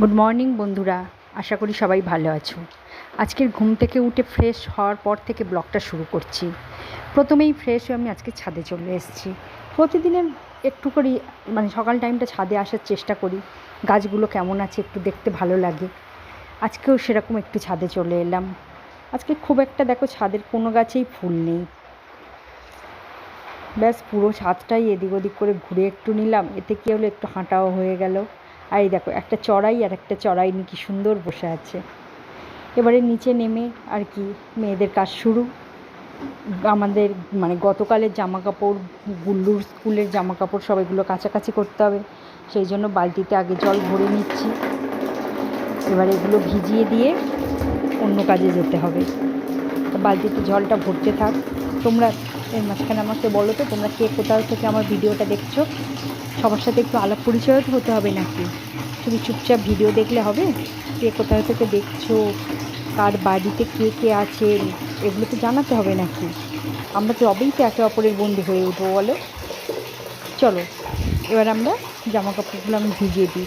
Good morning বন্ধুরা। আশা করি সবাই ভালো আছো। আজকের ঘুম থেকে উঠে ফ্রেশ হওয়ার পর থেকে ব্লগটা শুরু করছি। প্রথমেই ফ্রেশ হয়ে আমি আজকে ছাদে চলে এসেছি। প্রতিদিনের একটু করে মানে সকাল টাইমটা ছাদে আসার চেষ্টা করি। গাছগুলো কেমন আছে একটু দেখতে ভালো লাগে। আজকেও সেরকম একটু ছাদে চলে এলাম। আজকে খুব একটা দেখো ছাদের কোনো গাছেই ফুল নেই। ব্যাস পুরো ছাদটাই এদিক ওদিক করে ঘুরে একটু নিলাম। এতে কী হলো? একটু হাঁটাও হয়ে গেল। আর এই দেখো, একটা চড়াই আর একটা চড়াই নিয়ে কি সুন্দর বসে আছে। এবারে নিচে নেমে আর কি মেয়েদের কাজ শুরু। আমাদের মানে গতকালের জামা কাপড় গুল্লুর স্কুলের জামা কাপড় সব এগুলো কাছাকাছি করতে হবে। সেই জন্য বালতিতে আগে জল ভরে নিচ্ছি। এবার এগুলো ভিজিয়ে দিয়ে অন্য কাজে যেতে হবে। বালতিতে জলটা ভরতে থাক। তোমরা এর মাঝখানে আমাকে বলো তো, তোমরা কে কোথাও থেকে আমার ভিডিওটা দেখছ? সবার সাথে একটু আলাপ পরিচয় হতে হবে নাকি? শুধু চুপচাপ ভিডিও দেখলে হবে? কে কোথাও থেকে দেখছ? কার বাড়িতে কে কে আছেন এগুলো তো জানাতে হবে নাকি? আমরা তো তবেই তো একে অপরের বন্ধু হয়ে উঠবো, বলো? চলো, এবার আমরা জামা কাপড়গুলো আমি ভিজিয়ে দিই।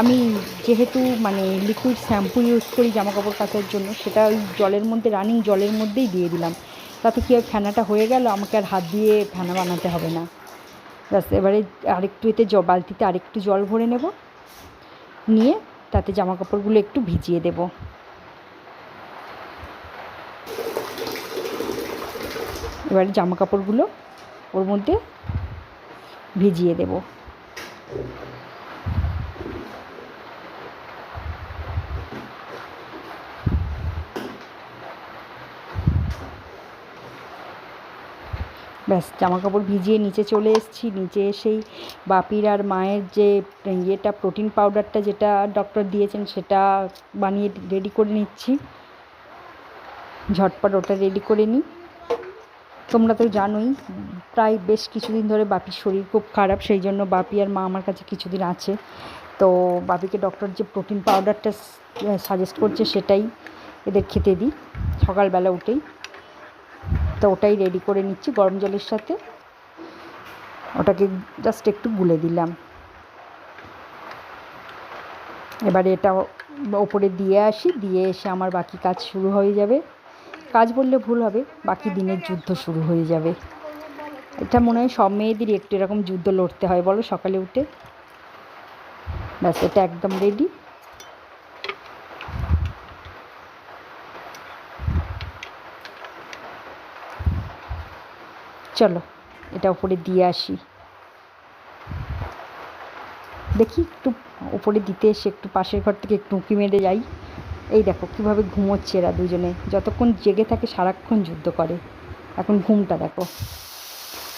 আমি যেহেতু মানে লিকুইড শ্যাম্পু ইউজ করি জামা কাপড় কাচার জন্য, সেটা ওই জলের মধ্যে রানিং জলের মধ্যেই দিয়ে দিলাম। তাতে কি আর ফেনাটা হয়ে গেল? আমাকে আর হাত দিয়ে ফেনা বানাতে হবে না। ব্যাস, এবারে আরেকটু এতে জ, বালতিতে আরেকটু জল ভরে নেব। নিয়ে তাতে জামা কাপড়গুলো একটু ভিজিয়ে দেব। এবারে জামা কাপড়গুলো ওর মধ্যে ভিজিয়ে দেব। ব্যাস জামা কাপড় ভিজিয়ে নিচে চলে এসেছি। নিচে এসেই বাপির আর মায়ের যে ইয়েটা প্রোটিন পাউডারটা যেটা ডক্টর দিয়েছেন, সেটা বানিয়ে রেডি করে নিচ্ছি। ঝটপট ওটা রেডি করে নিই। তোমরা তো জানোই, প্রায় বেশ কিছুদিন ধরে বাপির শরীর খুব খারাপ, সেই জন্য বাপি আর মা আমার কাছে কিছুদিন আছে। তো বাপিকে ডক্টর যে প্রোটিন পাউডারটা সাজেস্ট করছে, সেটাই এদের খেতে দিই। সকালবেলা উঠেই। তো ওটাই রেডি করে নিচ্ছি, গরম জলের সাথে। ওটাকে জাস্ট একটু গুলে দিলাম। এবারে এটা ওপরে দিয়ে আসি, দিয়ে এসে আমার বাকি কাজ শুরু হয়ে যাবে। কাজ বললে ভুল হবে, বাকি দিনের যুদ্ধ শুরু হয়ে যাবে। এটা মনে হয় সব মেয়েদেরই একটু এরকম যুদ্ধ লড়তে হয়, বলো সকালে উঠে। ব্যাস, এটা একদম রেডি চলো, এটা উপরে দিয়ে আসি। দেখি একটু উপরে দিতে এসে একটু পাশের ঘর থেকে একটু উঁকি মেরে যাই। এই দেখো কীভাবে ঘুমোচ্ছে এরা দুজনে। যতক্ষণ জেগে থাকে সারাক্ষণ যুদ্ধ করে। এখন ঘুমটা দেখো।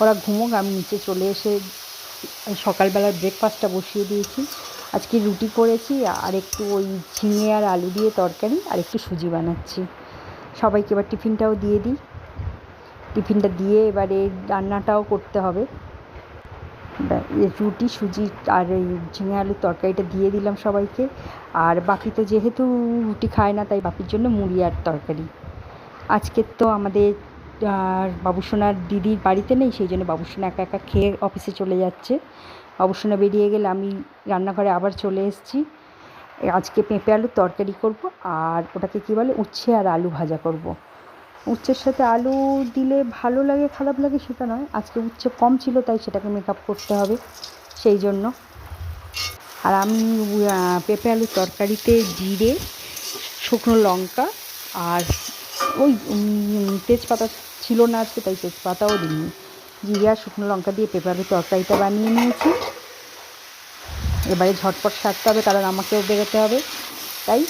ওরা ঘুমোক, আমি নিচে চলে এসে সকালবেলার ব্রেকফাস্টটা বসিয়ে দিয়েছি। আজকে রুটি করেছি, আর একটু ওই ঝিঙে আর আলু দিয়ে তরকারি, আর একটু সুজি বানাচ্ছি। সবাইকে এবার টিফিনটাও দিয়ে দিই। টিফিনটা দিয়ে এবারে রান্নাটাও করতে হবে। রুটি, সুজি আর এই ঝিঙে আলুর তরকারিটা দিয়ে দিলাম সবাইকে। আর বাকি তো যেহেতু রুটি খায় না, তাই বাপির জন্য মুড়ি আর তরকারি। আজকে তো আমাদের বাবুসোনার দিদির বাড়িতে নেই, সেই জন্য বাবুসোনা একা একা খেয়ে অফিসে চলে যাচ্ছে। বাবুসোনা বেরিয়ে গেলে আমি রান্নাঘরে আবার চলে এসেছি। আজকে পেঁপে আলুর তরকারি করব আর ওটাকে কী বলে, উচ্ছে আর আলু ভাজা করব। উচ্ছের সাথে আলু দিলে ভালো লাগে, খারাপ লাগে সেটা নয়। আজকে উচ্ছে কম ছিল, তাই সেটাকে মেকআপ করতে হবে সেই জন্য। আর আমি পেঁপে আলুর তরকারিতে জিরে, শুকনো লঙ্কা আর ওই তেজপাতা ছিল না আজকে, তাই তেজপাতাও দিইনি। জিরে আর শুকনো লঙ্কা দিয়ে পেঁপে আলুর তরকারিটা বানিয়ে নিয়েছি। এবারে ঝটপট সারতে হবে, কারণ আমাকেও বেরোতে হবে। তাই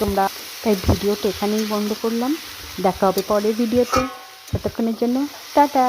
তোমরা, তাই ভিডিওটা এখানেই বন্ধ করলাম। দেখা হবে পরের ভিডিওতে। ততক্ষণের জন্য টাটা!